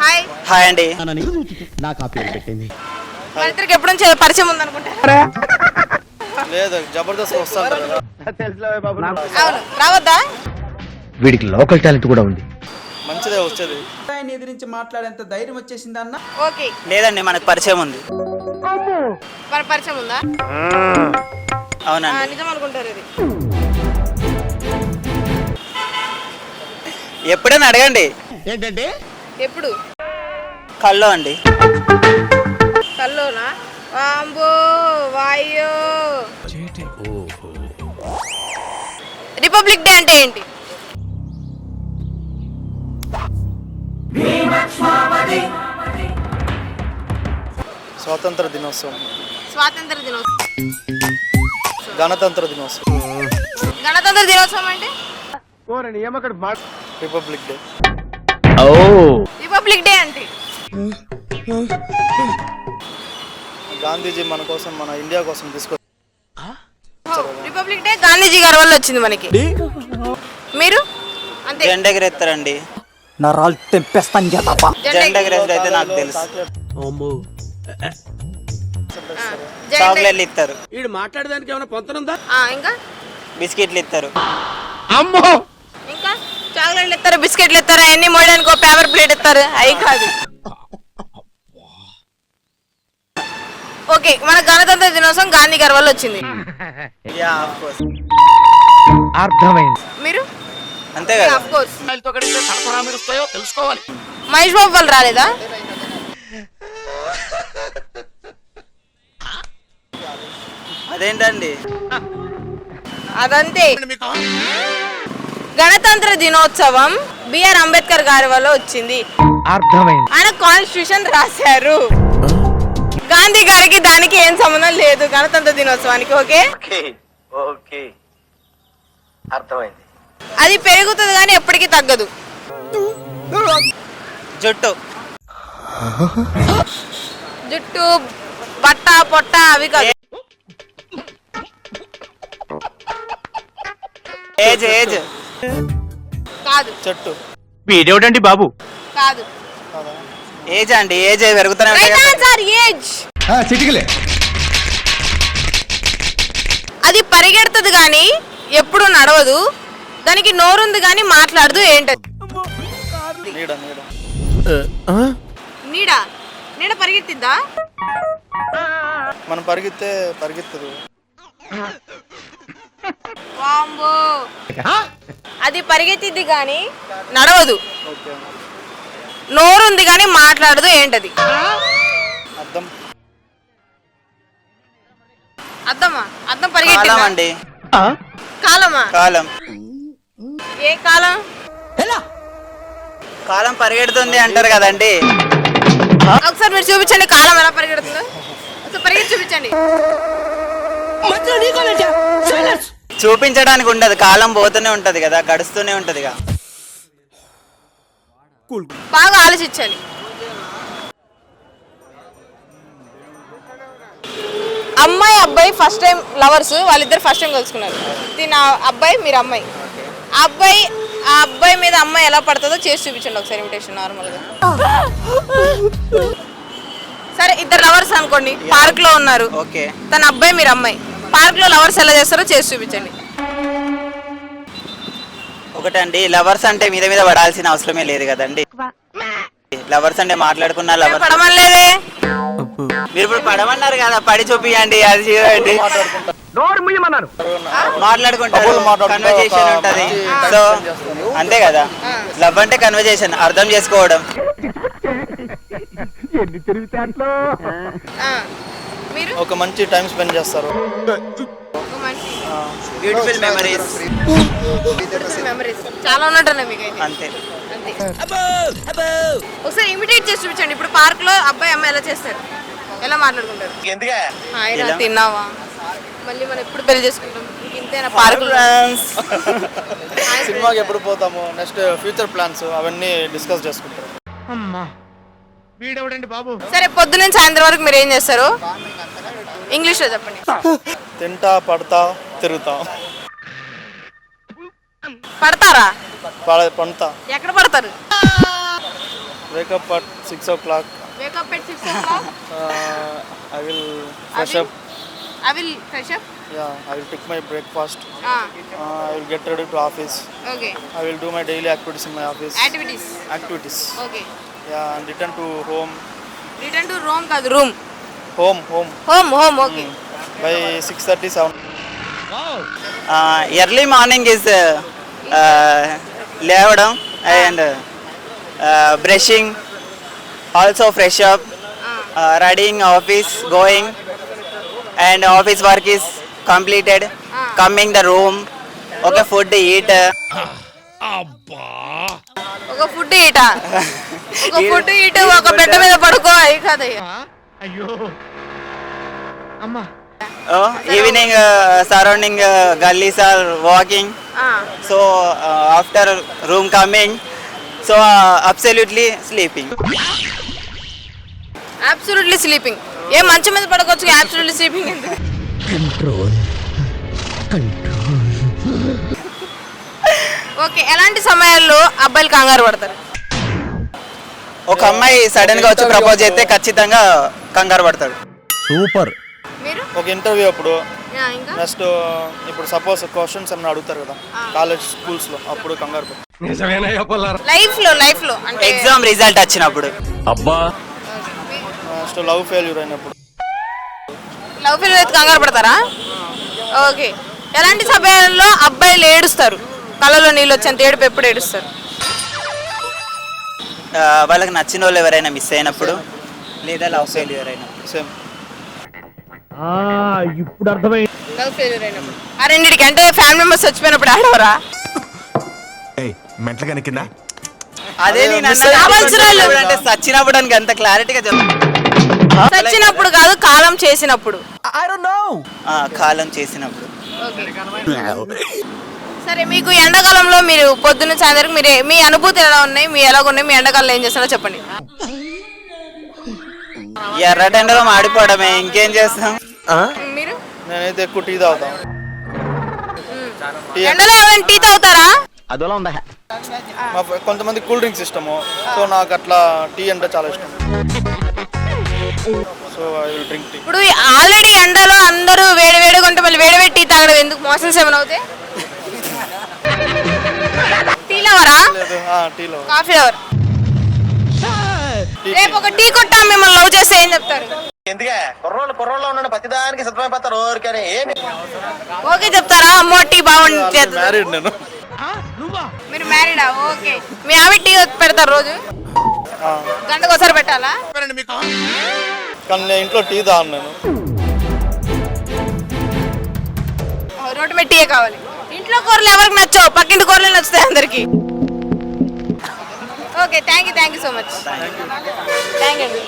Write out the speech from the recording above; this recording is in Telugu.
హాయ్. హాయ్ అండి. నాకు ఆ పేరు పెట్టింది. మన ఇద్దరికి ఎప్పుడు నుంచి పరిచయం ఉందనుకుంటా? లేదు జబర్దస్త్ వస్తాను అవును రావద్దా? వీడికి లోకల్ టాలెంట్ కూడా ఉంది. మంచిదే వచ్చేది. ఆయన ఎదిరించి మాట్లాడేంత ధైర్యం వచ్చేసింది అన్న? ఓకే. లేదండి మనకు పరిచయం ఉంది. మన పరిచయం ఉందా? ఆ, అవునండి నిజం అనుకుంటారు ఇది. ఎప్పుడైనా అడగండి. ఏంటంటే ఎప్పుడు? కల్లో అండి. కల్లోనా? వాంబో వాయో. రిపబ్లిక్ డే అంటే ఏంటి? స్వాతంత్ర దినోత్సవం. స్వాతంత్ర దినోత్సవం. గణతంత్ర దినోత్సవం. గణతంత్ర దినోత్సవం అంటే? Republic day. ఓ రిపబ్లిక్ డే అంటే? గాంధీజీ మన కోసం మన ఇండియా కోసం తీసుకొచ్చి రిపబ్లిక్ డే గాంధీజీ గారి వల్ల వచ్చింది మనకి. మీరు? అంతే. జెండా ఎగరేస్తారండి నరాలు తెంపేస్తాను చేతప్ప జెండా ఎగరేస్తారు అయితే నాకు తెలుసు. చాక్లెట్లు ఇస్తారు. ఆ, ఇంకా? బిస్కెట్లు ఇస్తారు. అమ్మో! ఇంకా? చాక్లెట్లు ఇస్తారు బిస్కెట్లు ఇస్తారు అవన్నీ మోయడానికి ఒక పేపర్ ప్లేట్ ఇస్తారు. అవి కాదు. ఓకే మన గణతంత్ర దినోత్సవం గాంధీ గారి వల్ల వచ్చింది. యా ఆఫ్ కోర్స్ అర్థమైంది. మీరు? అంతే కదా. ఆఫ్ కోర్స్ మహేష్ బాబు వాళ్ళు రాలేదా? అదేంటండి? అదంతే. గణతంత్ర దినోత్సవం బిఆర్ అంబేద్కర్ గారి వల్ల వచ్చింది. అర్థమైంది. ఆయన కాన్స్టిట్యూషన్ రాశారు. గాంధీ గారికి దానికి ఏం సంబంధం లేదు. గణతంత్ర దినోత్సవానికి ఓకే? ఓకే అర్థమైంది. అది పెరుగుతుంది కానీ ఎప్పటికీ తగ్గదు. జుట్టు. జుట్టు బట్ట పొట్ట అవి కాదు. Age age. కాదు. చెట్టు వీడేవిడండి బాబు? కాదు. ఏజ్ అండి ఏజ్ పెరుగుతూనే రైట్. Answer age చిటికలే. అది పరిగెడుతుంది కానీ ఎప్పుడు నడవదు. దానికి నోరుంది కానీ మాట్లాడదు ఏంటది? నీడ నీడ. నీడ? నీడ పరిగెత్తిద్దా? మనం పరిగెత్తే పరిగెత్తదు. వాంబో అది పరిగెత్తిద్ది కానీ నడవదు. ఓకే. నోరుంది కానీ మాట్లాడదు ఏంటది? అర్థం అద్దమా? అద్దం కాలం పరిగెత్తిందా అండి కాలమా? కాలం. ఏ కాలం? కాలం పరిగెడుతుంది అంటారు కదండి. ఒకసారి మీరు చూపించండి కాలం ఎలా పరిగెడుతుందో. ఒకసారి పరిగెత్తి చూపించండి. చూపించడానికి ఉండదు కాలం పోతూనే ఉంటది కదా గడుస్తూనే ఉంటది బాగా ఆలోచించాలి. అమ్మాయి అబ్బాయి ఫస్ట్ టైం లవర్స్ వాళ్ళిద్దరు ఫస్ట్ టైం కలుసుకున్నారు. దీని అబ్బాయి మీరు అమ్మాయి. ఆ అబ్బాయి ఆ అబ్బాయి మీద అమ్మాయి ఎలా పడుతుందో చేసి చూపించండి ఒకసారి ఇమిటేషన్ నార్మల్గా సరే ఇద్దరు లవర్స్ అనుకోండి. పార్క్లో ఉన్నారు. ఓకే తన అబ్బాయి మీరు అమ్మాయి. పార్క్లో లవర్స్ ఎలా చేస్తారో చేసి చూపించండి. ఒకటండి లవర్స్ అంటే మీద మీద పడాల్సిన అవసరమే లేదు కదండి. లవర్స్ అంటే మాట్లాడుకున్న లవర్స్. పడమలేదే మీరు ఇప్పుడు పడమన్నారు కదా పడి చూపియండి అది చేయండి మాట్లాడుకుంటారు కన్వర్జేషన్ ఉంటది. సో. అంతే కదా. లవ్ అంటే కన్వర్జేషన్ అర్థం చేసుకోవడం. ఆ, మీరు? ఒక మంచి టైం స్పెండ్ చేస్తారు. ఒక మంచి బ్యూటిఫుల్ మెమరీస్ మెమరీస్ చాలా ఉన్నట్టున్నాయి మీకు అయితే అంతే. అంతే ఒకసారి ఇమిటేట్ చేసి చూపించండి. ఇప్పుడు పార్క్లో అబ్బాయి అమ్మాయి ఎలా చేస్తారు? ఎలా మాట్లాడుకుంటారు? ఎలా? తిన్నావా? మళ్ళీ మనం ఎప్పుడు పెళ్ళి చేసుకుంటాం? ఇంతేనా పార్క్ సినిమాకి ఎప్పుడు పోతాము? నెక్స్ట్ ఫ్యూచర్ ప్లాన్స్ అవన్నీ డిస్కస్ చేసుకుంటారు. వీడెవడండి బాబు? సరే పొద్దు నుంచి సాయంత్రం వరకు మీరు ఏం చేస్తారు? ఇంగ్లీష్లో చెప్పండి. తింటా పడతా తిరుగుతా. పడతారా? పడతా. ఎక్కడ పడతారు? Wake up at six o'clock wake up I will my breakfast get ready office okay do my daily activities my office activities Return to home. Return to room కాదు room Home, home. Home home okay By 6:37. Early morning is లేవడం and brushing also fresh up readying office going and office work is completed coming the room okay food eat ఒక ఫుడ్ ఈట ఒక ఫుడ్ ఈట ఒక బెడ్ మీద పడుకో కాదయ్యా అయ్యో. అమ్మా. Evening surrounding gullies are walking. So after room coming. So absolutely sleeping. Absolutely sleeping ఏ మంచం మీద పడుకోవచ్చు అబ్సల్యూట్లీ స్లీపింగ్ ఎందుకు? ఓకే ఎలాంటి సమయాల్లో అబ్బాయిలు కంగారు పడతారు? ఒక అమ్మాయి సడన్గా వచ్చి ప్రపోజ్ చేస్తే ఖచ్చితంగా కంగారు పడతాడు. సూపర్ మీరు? ఒక ఇంటర్వ్యూ అప్పుడు యా, ఇంకా? నెక్స్ట్ ఇప్పుడు సపోజ్ క్వశ్చన్స్ ఏమైనా అడుగుతారు కదా కాలేజ్ స్కూల్స్లో అప్పుడు కంగారు పడతారు. లైఫ్లో లైఫ్లో అంటే ఎగ్జామ్ రిజల్ట్ వచ్చినప్పుడు. అబ్బా. నెక్స్ట్ లవ్ ఫెయిల్యూర్ అయినప్పుడు. లవ్ ఫెయిల్ అయితే కంగారు పడతారా? ఓకే ఎలాంటి సమయాల్లో అబ్బాయిలు ఏడుస్తారు? కళ్ళలో నీళ్ళు వచ్చేంత ఏడుపు ఎప్పుడు ఏడుస్తారు? వాళ్ళకి నచ్చిన వాళ్ళు ఎవరైనా మిస్ అయినప్పుడు లేదా లవ్ ఫెయిల్యూర్ అయినప్పుడు సేమ్ ఇప్పుడు అర్థమైంది లవ్ ఫెయిల్యూర్ అయినప్పుడు. ఆ రెండింటికి అంటే ఫ్యామిలీ మెంబర్స్ చచ్చిపోయినప్పుడు ఆడవరా? మెంటల్ అదే నేను. అంటే చచ్చినప్పుడు అని అంత క్లారిటీగా చెప్తా చచ్చినప్పుడు కాదు కాలం చేసినప్పుడు. ఆ, కాలం చేసినప్పుడు. ఓకే సరే మీకు ఎండాకాలంలో మీరు పొద్దున్న సాయంత్రం మీరు మీ అనుభూతులు ఎలా ఉన్నాయి? మీ ఎలా ఉన్నాయి? మీ ఎండాకాలంలో ఏం చేస్తారో చెప్పండి. ఎర్రటెండలో మాడిపోవడమే ఇంకేం చేస్తాం? మీరు? నేనైతే ఎక్కువ టీ తాగుతాను. టీ ఎండలో ఎవరైనా టీ తాగుతారా? అదోలా ఉందా? కొంతమంది కూల్ డ్రింక్స్ ఇష్టము. సో నాకు అట్లా టీ అంటే చాలా ఇష్టం. So I will drink tea. ఇప్పుడు ఆల్రెడీ ఎండలో అందరూ వేడి వేడిగా ఉంటే మళ్ళీ వేడి వేడి టీ తాగడం ఎందుకు? మోషన్స్ ఏమైనా అవుతాయి? టీ లవరా? లేదు టీలో కాఫీ లవర్. రేపు ఒక టీ కొట్టా మిమ్మల్ని లవ్ చేస్తే ఏం చెప్తారు? ఎందుకే? కుర్రోళ్ళు కుర్రోళ్ళు ఉన్నాడు ప్రతిదానికి సిద్ధమైపోతారు ఊరికని. ఏమి? ఓకే చెప్తారా? అమ్మో టీ బాగుంది మ్యారీడ్ నేను. మీరు మ్యారీడా ఓకే. మీ ఆవిడ టీ పెడతారు రోజు? గంటకు ఒకసారి పెట్టాలా? కానీ నేను ఇంట్లో టీ తాను నేను. రోడ్డు మీద టీయే కావాలి? ఇంట్లో కూరలు ఎవరికి నచ్చవు. పక్కింటి కూరలు నచ్చుతాయి అందరికి. Okay thank you thank you so much thank you అండి